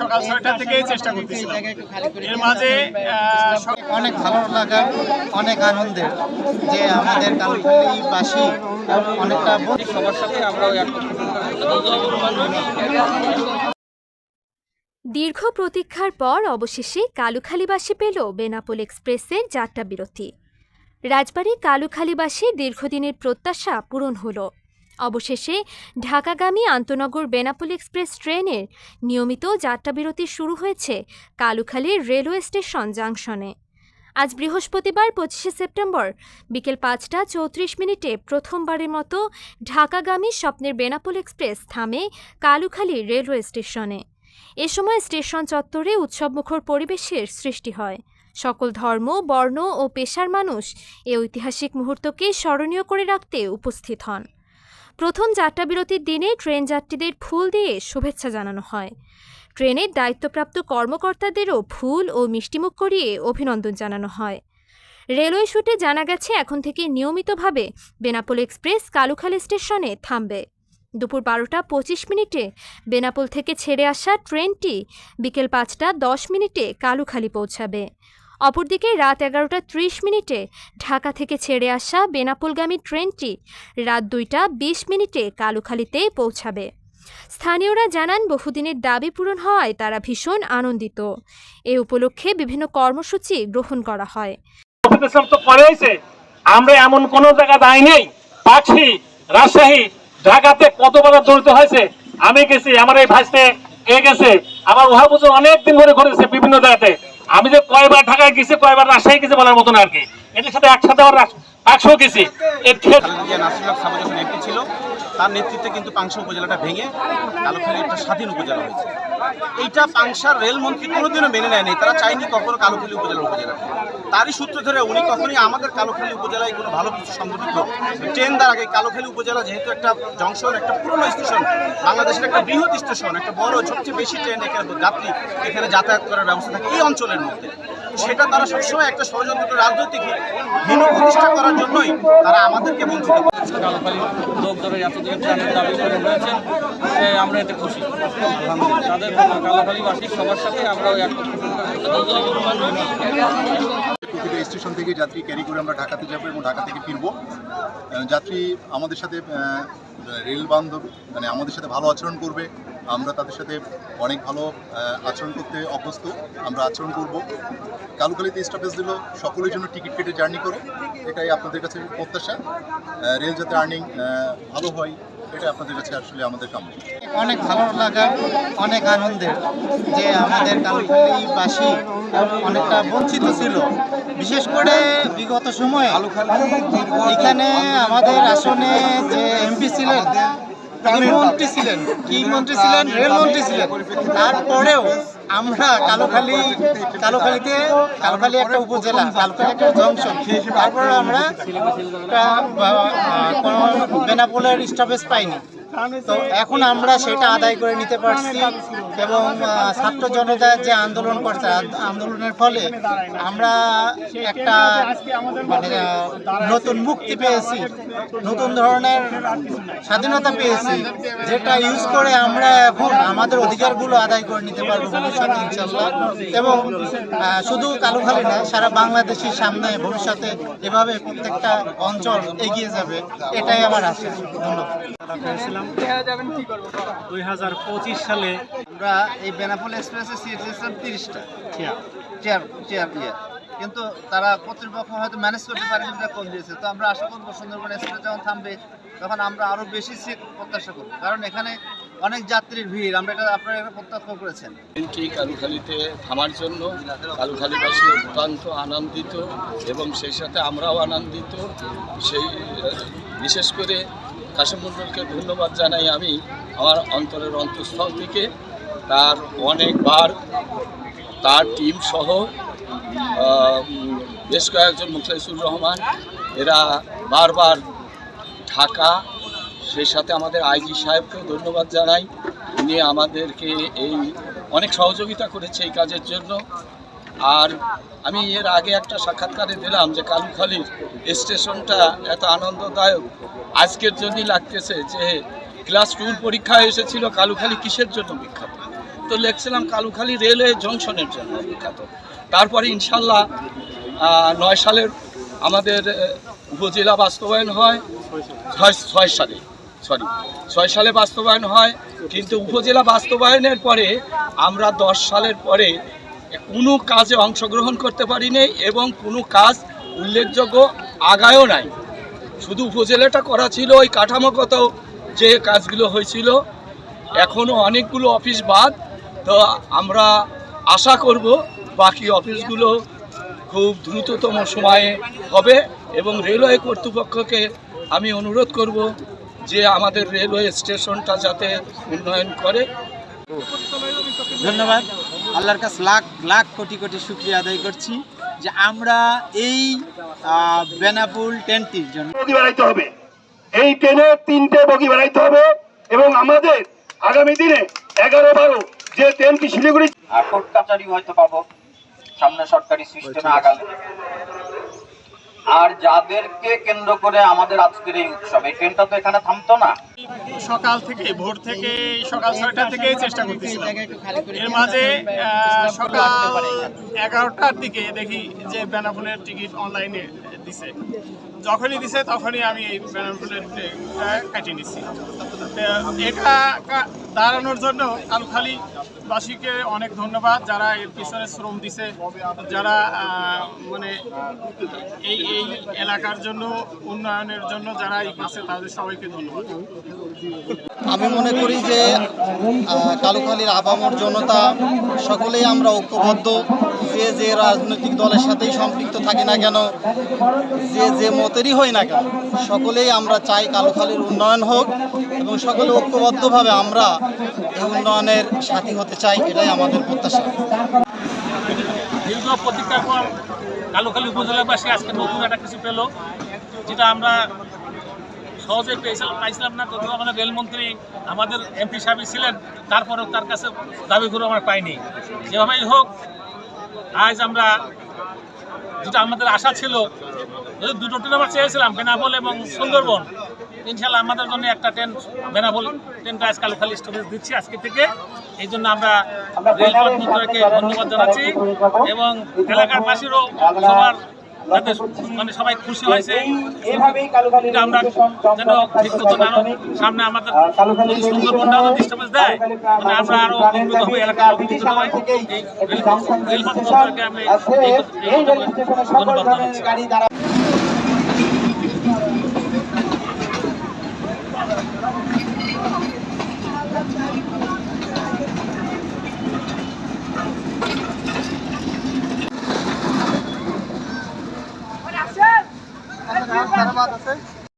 সকাল ছয়টা থেকেই চেষ্টা করতেছিলাম। এর মাঝে অনেক ভালো লাগার অনেক আনন্দের যে আমাদের কালখালিবাসী অনেকটা বন্ধু। সবার সাথে আমরাও দীর্ঘ প্রতীক্ষার পর অবশেষে কালুখালীবাসী পেল বেনাপোল এক্সপ্রেসের যাত্রা বিরতি রাজবাড়ী কালুখালীবাসীর দীর্ঘদিনের প্রত্যাশা পূরণ হল। অবশেষে ঢাকাগামী আন্তনগর বেনাপোল এক্সপ্রেস ট্রেনের নিয়মিত যাত্রাবিরতি শুরু হয়েছে কালুখালীর রেলওয়ে স্টেশন জাংশনে। আজ বৃহস্পতিবার পঁচিশে সেপ্টেম্বর বিকেল পাঁচটা চৌত্রিশ মিনিটে প্রথমবারের মতো ঢাকাগামী স্বপ্নের বেনাপোল এক্সপ্রেস থামে কালুখালী রেলওয়ে স্টেশনে। এ সময় স্টেশন চত্বরে উৎসবমুখর পরিবেশের সৃষ্টি হয়। সকল ধর্ম, বর্ণ ও পেশার মানুষ এ ঐতিহাসিক মুহূর্তকে স্মরণীয় করে রাখতে উপস্থিত হন। প্রথম যাত্রাবিরতির দিনে ট্রেন যাত্রীদের ফুল দিয়ে শুভেচ্ছা জানানো হয়। ট্রেনের দায়িত্বপ্রাপ্ত কর্মকর্তাদেরও ফুল ও মিষ্টিমুখ করিয়ে অভিনন্দন জানানো হয়। রেলওয়ে সূত্রে জানা গেছে, এখন থেকে নিয়মিতভাবে বেনাপোল এক্সপ্রেস কালুখালী স্টেশনে থামবে। দুপুর বারোটা পঁচিশ মিনিটে বেনাপোল থেকে ছেড়ে আসা ট্রেনটি বিকেল পাঁচটা দশ মিনিটে কালুখালী পৌঁছাবে। অপরদিকে রাত এগারোটা ত্রিশ মিনিটে ঢাকা থেকে ছেড়ে আসা বেনাপোলগামী ট্রেনটি রাত দুইটা বিশ মিনিটে কালুখালীতে পৌঁছাবে। স্থানীয়রা জানান, বহুদিনের দাবি পূরণ হওয়ায় তারা ভীষণ আনন্দিত। এ উপলক্ষে বিভিন্ন কর্মসূচি গ্রহণ করা হয়। আমরা এমন কোন জায়গা দায় নেই। পাখি রাজশাহী ঢাকাতে কতবার জড়িত হয়েছে, আমি গেছি, আমার এই ভাইসে এ গেছে। আমার উহা পুজো অনেক দিন ধরে ঘুরেছে বিভিন্ন জায়গাতে। আমি যে কয়বার ঢাকায় গেছি, কয়বার রাজশাহী গেছি বলার মতন আর কি। এদের সাথে একসাথে আমার একশো গেছি। ছিল তার নেতৃত্বে কিন্তু পাংশা উপজেলাটা ভেঙে কালোখালী একটা স্বাধীন উপজেলা হয়েছে। এইটা পাংশার রেলমন্ত্রী কোনোদিনও মেনে নেয়নি। তারা চায়নি কখনো কালোখালী উপজেলা উপজেলা। তারই সূত্র ধরে উনি কখনোই আমাদের কালোখালী উপজেলায় কোনো ভালো কিছু সংগঠিত ট্রেন দ্বারা আগে কালোখালী উপজেলা যেহেতু একটা জংশন, একটা পুরনো স্টেশন, বাংলাদেশের একটা বৃহৎ স্টেশন, একটা বড়, সবচেয়ে বেশি ট্রেন এখানে যাত্রী এখানে যাতায়াত করার ব্যবস্থা থাকে এই অঞ্চলের মধ্যে। সেটা তারা সবসময় একটা ষড়যন্ত্র রাজনৈতিক হীন প্রতিষ্ঠা করার জন্যই তারা আমাদেরকে বঞ্চিত এতদিন দাবি করে রয়েছে আমরা এতে খুশি। তাদের সবার সাথে আমরাও এক স্টেশন থেকে যাত্রী ক্যারি করে আমরা ঢাকাতে যাব এবং ঢাকা থেকে ফিরবো। যাত্রী আমাদের সাথে রেল বান্ধব মানে আমাদের সাথে ভালো আচরণ করবে। আমরা তাদের সাথে অনেক ভালো আচরণ করতে অভ্যস্ত। আমরা আচরণ করব। কালুকালিতে স্টপেজ দিল সকলের জন্য টিকিট কেটে জার্নি করে। এটাই আপনাদের কাছে প্রত্যাশা। রেল যাতে আর্নিং ভালো হয় এটা আপনাদের কাছে আসলে আমাদের কাম্য। অনেক ভালো লাগার অনেক আনন্দের যে আমাদের কালখালিবাসী অনেকটা বঞ্চিত ছিল। বিশেষ করে বিগত সময়ে এখানে আমাদের আসনে যে এমপি ছিলেন মন্ত্রী ছিলেন? কি মন্ত্রী ছিলেন? রেলমন্ত্রী ছিলেন। তারপরেও আমরা কালোখালী কালোখালীতে কালোখালী একটা উপজেলা কালোখালী একটা জংশন। তারপরে আমরা কোনো বেনাপোলের স্টপেজ পাইনি। তো এখন আমরা সেটা আদায় করে নিতে পারছি এবং ছাত্র জনতার যে আন্দোলন করছে আন্দোলনের ফলে আমরা একটা মানে নতুন মুক্তি পেয়েছি, নতুন ধরনের স্বাধীনতা পেয়েছি, যেটা ইউজ করে আমরা এখন আমাদের অধিকারগুলো আদায় করে নিতে পারব ভবিষ্যতে ইনশাল্লাহ এবং শুধু কালুখালী না, সারা বাংলাদেশের সামনে ভবিষ্যতে এভাবে প্রত্যেকটা অঞ্চল এগিয়ে যাবে, এটাই আমার আশা। ধন্যবাদ। দুই হাজার পঁচিশ সালে আমরা এই বেনাপোল এক্সপ্রেসে সিট দিয়েছিলাম তিরিশটা চেয়ার চেয়ার ইয়ে। কিন্তু তারা কর্তৃপক্ষ হয়তো ম্যানেজ করতে পারেনি যেটা কম দিয়েছে। তো আমরা আশা করব সুন্দরবন এক্সপ্রেস যখন থামবে তখন আমরা আরও বেশি সিট প্রত্যাশা করব। কারণ এখানে অনেক যাত্রীর ভিড় আমরা এটা আপনারা এটা প্রত্যক্ষ করেছেন। ট্রেনটি কালুখালীতে থামার জন্য কালুখালীবাসী অত্যন্ত আনন্দিত এবং সেই সাথে আমরাও আনন্দিত। সেই বিশেষ করে কাশিম মণ্ডলকে ধন্যবাদ জানাই আমি আমার অন্তরের অন্তঃস্থল থেকে। তার অনেকবার তার টিম সহ বেশ কয়েকজন মুখলেসুর রহমান, এরা বারবার ঢাকা। সেই সাথে আমাদের আইজি সাহেবকেও ধন্যবাদ জানাই। উনি আমাদেরকে এই অনেক সহযোগিতা করেছে এই কাজের জন্য। আর আমি এর আগে একটা সাক্ষাৎকারে দিলাম যে কালুখালীর স্টেশনটা এত আনন্দদায়ক। আজকের জন্যই লাগতেছে যে ক্লাস টুর পরীক্ষায় এসেছিল কালুখালী কিসের জন্য বিখ্যাত? তো লিখছিলাম কালুখালী রেলওয়ে জংশনের জন্য বিখ্যাত। তারপরে ইনশাল্লাহ নয় সালের আমাদের উপজেলা বাস্তবায়ন হয়, ছয় সালে সরি ছয় সালে বাস্তবায়ন হয়, কিন্তু উপজেলা বাস্তবায়নের পরে আমরা দশ সালের পরে কোনো কাজে অংশগ্রহণ করতে পারিনি এবং কোনো কাজ উল্লেখযোগ্য আগায়ও নাই। শুধু উপজেলাটা করা ছিল ওই কাঠামোগত যে কাজগুলো হয়েছিল। এখনও অনেকগুলো অফিস বাদ। তো আমরা আশা করব বাকি অফিসগুলো খুব দ্রুততম সময়ে হবে এবং রেলওয়ে কর্তৃপক্ষকে আমি অনুরোধ করব যে আমাদের রেলওয়ে স্টেশনটা যাতে উন্নয়ন করে। ধন্যবাদ। আল্লাহর কাছে লাখ লাখ কোটি কোটি শুক্রিয়া আদায় করছি। যে আমরা এই বেনাপুল ট্রেনটির জন্য বগি বাড়াইতে হবে। এই ট্রেনে তিনটে বগি বাড়াইতে হবে এবং আমাদের আগামী দিনে এগারো বারো যে ট্রেনটি শিলিগুড়ি আর কোর্ট কাচারি হয়তো পাবো। সামনে সরকারি সিস্টেমে আগালে আর যাদেরকে কেন্দ্র করে আমাদের আজকের এই উৎসব, এই ট্রেনটা তো এখানে থামতো না। সকাল থেকে, ভোর থেকে, সকাল ছয়টা থেকে চেষ্টা করতেছিলাম। এর মাঝে সকাল এগারোটার দিকে দেখি যে বেনাফুলের টিকিট অনলাইনে দিছে। যখনই দিছে, তখনই আমি এই কাটিয়ে নিচ্ছি তো, এটা দাঁড়ানোর জন্য আলখালি বাসীকে অনেক ধন্যবাদ যারা এর পিছনে শ্রম দিছে, যারা মানে এই এই এলাকার জন্য, উন্নয়নের জন্য যারা এই আছে তাদের সবাইকে ধন্যবাদ। আমি মনে করি যে কালুখালীর আবামর জনতা সকলেই আমরা ঐক্যবদ্ধ। যে যে রাজনৈতিক দলের সাথেই সম্পৃক্ত থাকি না কেন, যে যে মতেরই হই না কেন, সকলেই আমরা চাই কালুখালীর উন্নয়ন হোক এবং সকলে ঐক্যবদ্ধভাবে আমরা এই উন্নয়নের সাথী হতে চাই, এটাই আমাদের প্রত্যাশা। দীর্ঘ কালুখালী উপজেলাবাসী আজকে নতুন একটা কিছু পেল, যেটা আমরা সহজে পেয়েছিলাম পাইছিলাম না তবুও আমাদের রেলমন্ত্রী আমাদের এমপি সাহেব ছিলেন, তারপরেও তার কাছে দাবি করে আমরা পাইনি। যেভাবেই হোক, আজ আমরা যেটা আমাদের আশা ছিল যদি দুটো ট্রেন আমরা চেয়েছিলাম, বেনাপোল এবং সুন্দরবন। ইনশাল্লাহ আমাদের জন্য একটা ট্রেন বেনাপোল ট্রেনটা আজ কালুখালী স্টপেজ দিচ্ছি আজকে থেকে। এই জন্য আমরা রেল মন্ত্রীকে ধন্যবাদ জানাচ্ছি এবং এলাকার বাসীরও সবার যাতে মানে সবাই খুশি হয়েছে। আমরা যেন ঠিক আরও সামনে আমাদের সুন্দরবনটা যদি স্টপেজ দেয় মানে আমরা আরও উন্নত হব এলাকার উন্নত হয় এই রেলপথ সরকারকে আমি ধন্যবাদ জানাচ্ছি।